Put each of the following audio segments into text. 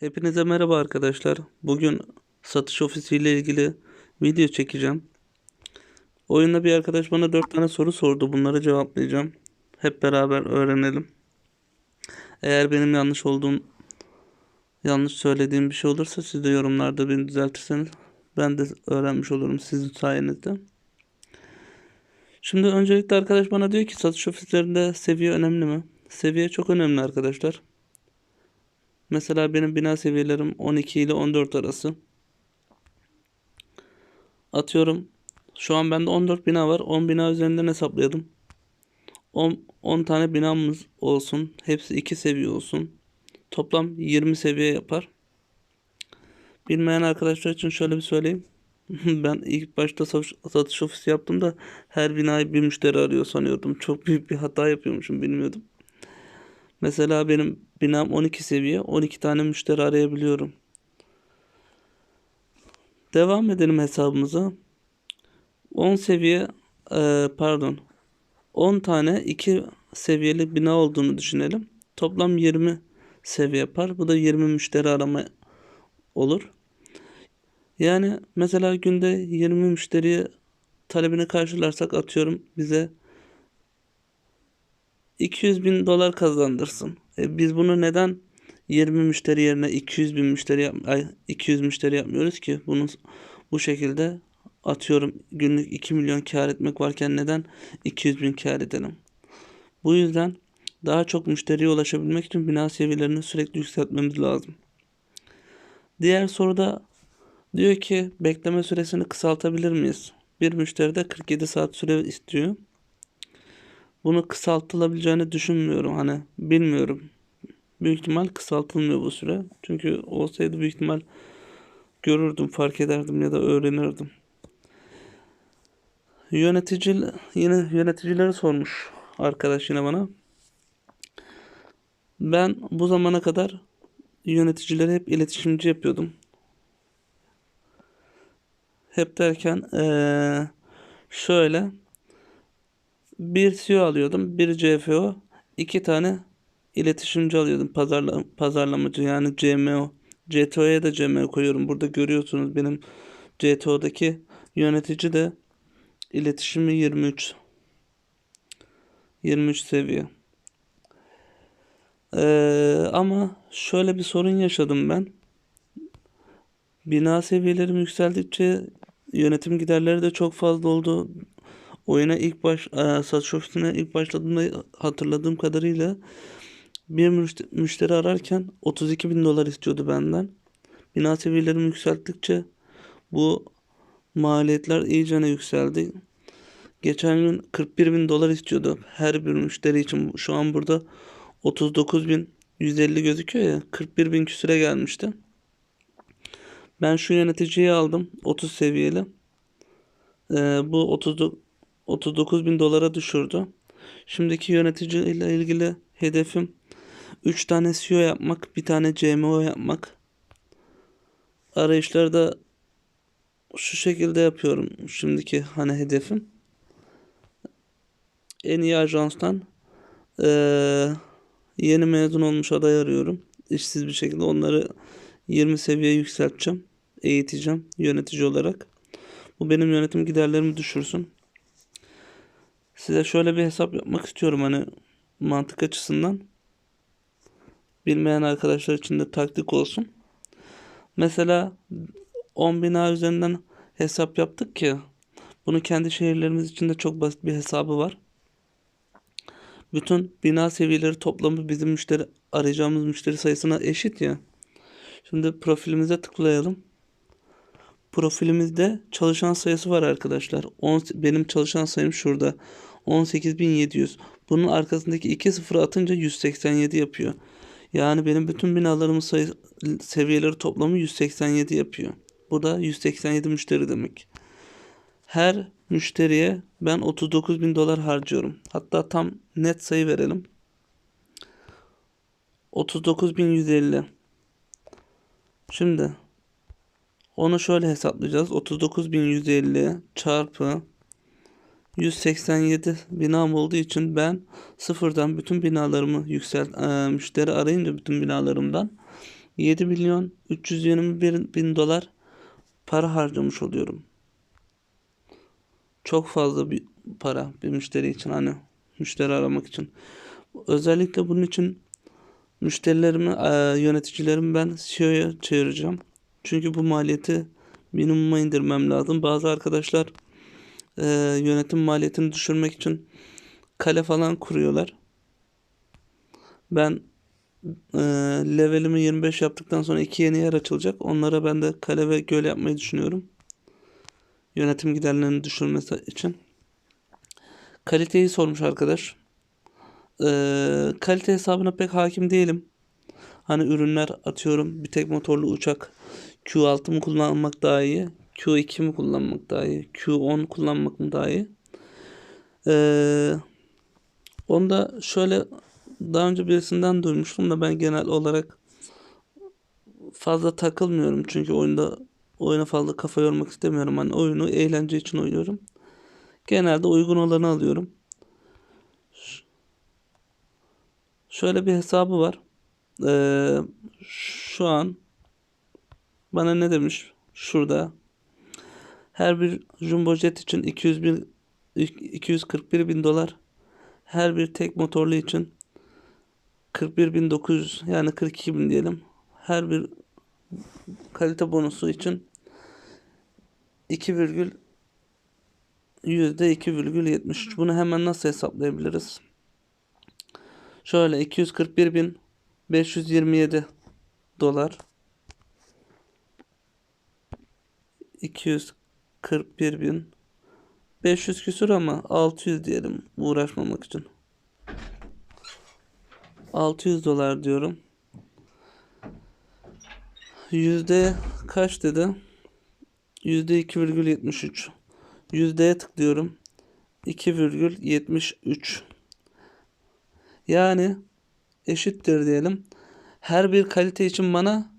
Hepinize merhaba arkadaşlar. Bugün satış ofisi ile ilgili video çekeceğim. Oyunda bir arkadaş bana 4 tane soru sordu. Bunları cevaplayacağım. Hep beraber öğrenelim. Eğer benim yanlış olduğum yanlış söylediğim bir şey olursa siz de yorumlarda beni düzeltirseniz ben de öğrenmiş olurum sizin sayenizde. Şimdi öncelikle arkadaş bana diyor ki satış ofislerinde seviye önemli mi? Seviye çok önemli arkadaşlar. Mesela benim bina seviyelerim 12 ile 14 arası. Atıyorum şu an bende 14 bina var. 10 bina üzerinden hesaplayalım. 10, 10 tane binamız olsun. Hepsi 2 seviye olsun. Toplam 20 seviye yapar. Bilmeyen arkadaşlar için şöyle bir söyleyeyim. ben ilk başta satış, ofisi yaptığımda her binayı bir müşteri arıyor sanıyordum. Çok büyük bir hata yapıyormuşum bilmiyordum. Mesela benim binam 12 seviye. 12 tane müşteri arayabiliyorum. Devam edelim hesabımıza. 10 seviye e, pardon 10 tane 2 seviyeli bina olduğunu düşünelim. Toplam 20 seviye yapar. Bu da 20 müşteri arama olur. Yani mesela günde 20 müşteriye talebini karşılarsak atıyorum bize 200 bin dolar kazandırsın. E, biz bunu neden 20 müşteri yerine 200 bin müşteri yap ay, 200 müşteri yapmıyoruz ki? Bunu bu şekilde atıyorum günlük 2 milyon kar etmek varken neden 200 bin kar edelim? Bu yüzden daha çok müşteriye ulaşabilmek için bina seviyelerini sürekli yükseltmemiz lazım. Diğer soruda diyor ki bekleme süresini kısaltabilir miyiz? Bir müşteri de 47 saat süre istiyor bunu kısaltılabileceğini düşünmüyorum. Hani bilmiyorum. Büyük ihtimal kısaltılmıyor bu süre. Çünkü olsaydı büyük ihtimal görürdüm, fark ederdim ya da öğrenirdim. Yönetici yine yöneticileri sormuş arkadaş yine bana. Ben bu zamana kadar yöneticileri hep iletişimci yapıyordum. Hep derken ee, şöyle bir CEO alıyordum, bir CFO, iki tane iletişimci alıyordum. Pazarla, pazarlamacı yani CMO. CTO'ya da CMO koyuyorum. Burada görüyorsunuz benim CTO'daki yönetici de iletişimi 23. 23 seviye. Ee, ama şöyle bir sorun yaşadım ben. Bina seviyelerim yükseldikçe yönetim giderleri de çok fazla oldu. Oyuna ilk baş e, satış ofisine ilk başladığımda hatırladığım kadarıyla bir müşteri, ararken 32 bin dolar istiyordu benden. Bina seviyelerimi yükselttikçe bu maliyetler iyicene yükseldi. Geçen gün 41 bin dolar istiyordu her bir müşteri için. Şu an burada 39 bin 150 gözüküyor ya 41 bin küsüre gelmişti. Ben şu yöneticiyi aldım 30 seviyeli. Ee, bu 30 39 bin dolara düşürdü. Şimdiki yönetici ile ilgili hedefim 3 tane CEO yapmak, bir tane CMO yapmak. Arayışlarda şu şekilde yapıyorum şimdiki hani hedefim. En iyi ajanstan ee, yeni mezun olmuş aday arıyorum. İşsiz bir şekilde onları 20 seviye yükselteceğim. Eğiteceğim yönetici olarak. Bu benim yönetim giderlerimi düşürsün. Size şöyle bir hesap yapmak istiyorum hani mantık açısından. Bilmeyen arkadaşlar için de taktik olsun. Mesela 10 bina üzerinden hesap yaptık ki bunu kendi şehirlerimiz için de çok basit bir hesabı var. Bütün bina seviyeleri toplamı bizim müşteri arayacağımız müşteri sayısına eşit ya. Şimdi profilimize tıklayalım. Profilimizde çalışan sayısı var arkadaşlar. 10, benim çalışan sayım şurada. 18700. Bunun arkasındaki 2 sıfır atınca 187 yapıyor. Yani benim bütün binalarımın sayı, seviyeleri toplamı 187 yapıyor. Bu da 187 müşteri demek. Her müşteriye ben 39 bin dolar harcıyorum. Hatta tam net sayı verelim. 39.150. Şimdi onu şöyle hesaplayacağız. 39.150 çarpı 187 binam olduğu için ben sıfırdan bütün binalarımı yüksel e, müşteri arayınca bütün binalarımdan 7 milyon 321 bin dolar para harcamış oluyorum. Çok fazla bir para bir müşteri için hani müşteri aramak için. Özellikle bunun için müşterilerimi, e, yöneticilerimi ben SEO'ya çevireceğim. Çünkü bu maliyeti minimuma indirmem lazım. Bazı arkadaşlar e, yönetim maliyetini düşürmek için kale falan kuruyorlar. Ben e, levelimi 25 yaptıktan sonra iki yeni yer açılacak. Onlara ben de kale ve göl yapmayı düşünüyorum. Yönetim giderlerini düşürmesi için. Kaliteyi sormuş arkadaş. Ee, kalite hesabına pek hakim değilim. Hani ürünler atıyorum bir tek motorlu uçak Q6 mı kullanmak daha iyi? Q2 mi kullanmak daha iyi? Q10 kullanmak mı daha iyi? Ee, onda şöyle daha önce birisinden duymuştum da ben genel olarak fazla takılmıyorum. Çünkü oyunda oyuna fazla kafa yormak istemiyorum. Hani oyunu eğlence için oynuyorum. Genelde uygun olanı alıyorum. Şöyle bir hesabı var. Ee, şu an bana ne demiş? Şurada. Her bir jumbo jet için 200 bin 241 bin dolar. Her bir tek motorlu için 41.900 yani 42 bin diyelim. Her bir kalite bonusu için 2 virgül yüzde 2,73. Bunu hemen nasıl hesaplayabiliriz? Şöyle 241.527 dolar 241.500 küsur ama 600 diyelim uğraşmamak için. 600 dolar diyorum. Yüzde kaç dedi? Yüzde 2,73. Yüzdeye tıklıyorum. 2,73. Yani eşittir diyelim. Her bir kalite için bana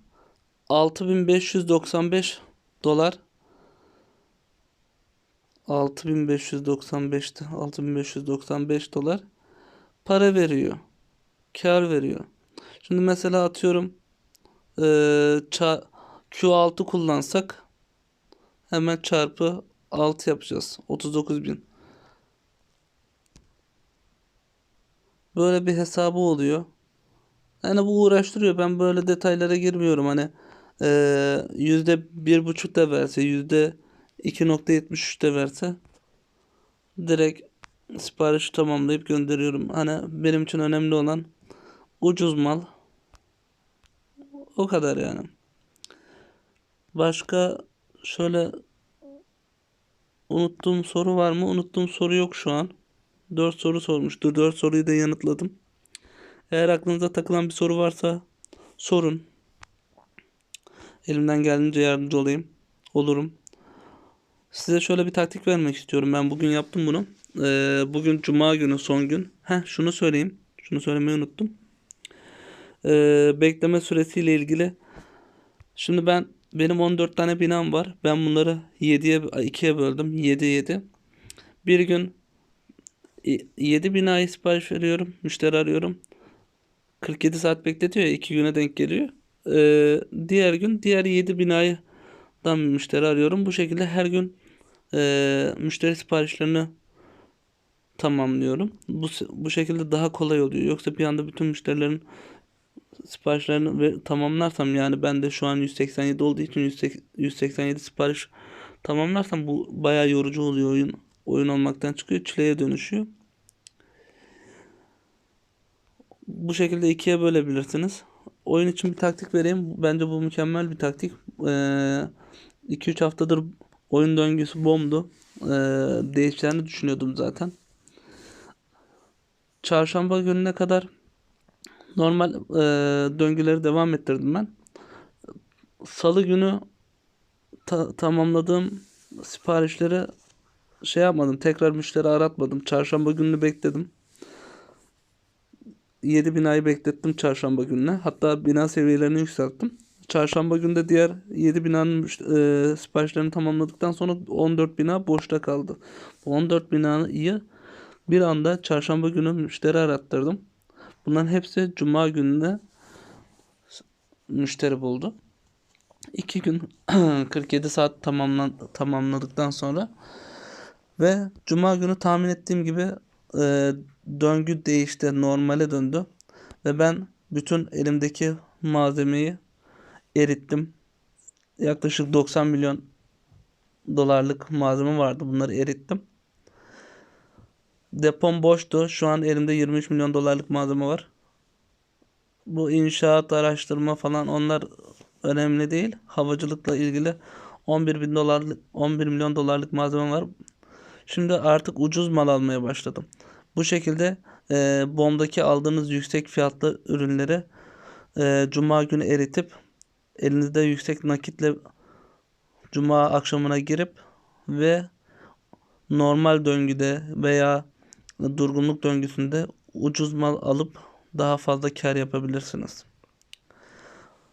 6595 dolar 6595'ti. 6595 dolar para veriyor. Kar veriyor. Şimdi mesela atıyorum ee, Q6 kullansak hemen çarpı 6 yapacağız. 39 bin. Böyle bir hesabı oluyor. Yani bu uğraştırıyor. Ben böyle detaylara girmiyorum. Hani yüzde bir buçuk da verse yüzde 2.73 de verse direkt siparişi tamamlayıp gönderiyorum. Hani benim için önemli olan ucuz mal. O kadar yani. Başka şöyle unuttuğum soru var mı? Unuttuğum soru yok şu an. 4 soru sormuştur. 4 soruyu da yanıtladım. Eğer aklınıza takılan bir soru varsa sorun. Elimden geldiğince yardımcı olayım. Olurum. Size şöyle bir taktik vermek istiyorum. Ben bugün yaptım bunu. Ee, bugün cuma günü son gün. Heh şunu söyleyeyim. Şunu söylemeyi unuttum. Ee, bekleme süresiyle ilgili. Şimdi ben benim 14 tane binam var. Ben bunları 7'ye 2'ye böldüm. 7 7. Bir gün 7 binayı sipariş veriyorum. Müşteri arıyorum. 47 saat bekletiyor ya 2 güne denk geliyor. Ee, diğer gün diğer 7 binayı dan müşteri arıyorum. Bu şekilde her gün e, müşteri siparişlerini tamamlıyorum. Bu, bu şekilde daha kolay oluyor. Yoksa bir anda bütün müşterilerin siparişlerini tamamlarsam yani ben de şu an 187 olduğu için 187 sipariş tamamlarsam bu bayağı yorucu oluyor oyun. Oyun olmaktan çıkıyor çileye dönüşüyor. Bu şekilde ikiye bölebilirsiniz. Oyun için bir taktik vereyim. Bence bu mükemmel bir taktik. 2-3 ee, haftadır oyun döngüsü bomdu. Ee, değişeceğini düşünüyordum zaten. Çarşamba gününe kadar normal e, döngüleri devam ettirdim ben. Salı günü ta- tamamladığım siparişleri şey yapmadım. Tekrar müşteri aratmadım. Çarşamba gününü bekledim. 7 binayı beklettim çarşamba gününe. Hatta bina seviyelerini yükselttim. Çarşamba günde diğer 7 binanın e, siparişlerini tamamladıktan sonra 14 bina boşta kaldı. Bu 14 binayı bir anda çarşamba günü müşteri arattırdım. Bunların hepsi cuma gününe müşteri buldu. 2 gün 47 saat tamamlan tamamladıktan sonra ve cuma günü tahmin ettiğim gibi e, döngü değişti, normale döndü ve ben bütün elimdeki malzemeyi erittim. Yaklaşık 90 milyon dolarlık malzeme vardı. Bunları erittim. Depom boştu. Şu an elimde 23 milyon dolarlık malzeme var. Bu inşaat, araştırma falan onlar önemli değil. Havacılıkla ilgili 11 bin dolarlık 11 milyon dolarlık malzeme var. Şimdi artık ucuz mal almaya başladım. Bu şekilde e, BOM'daki aldığınız yüksek fiyatlı ürünleri e, Cuma günü eritip elinizde yüksek nakitle Cuma akşamına girip ve normal döngüde veya durgunluk döngüsünde ucuz mal alıp daha fazla kar yapabilirsiniz.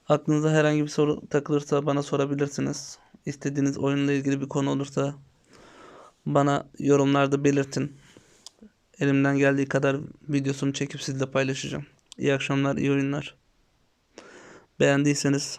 Aklınıza herhangi bir soru takılırsa bana sorabilirsiniz. İstediğiniz oyunla ilgili bir konu olursa bana yorumlarda belirtin. Elimden geldiği kadar videosunu çekip sizle paylaşacağım. İyi akşamlar, iyi oyunlar. Beğendiyseniz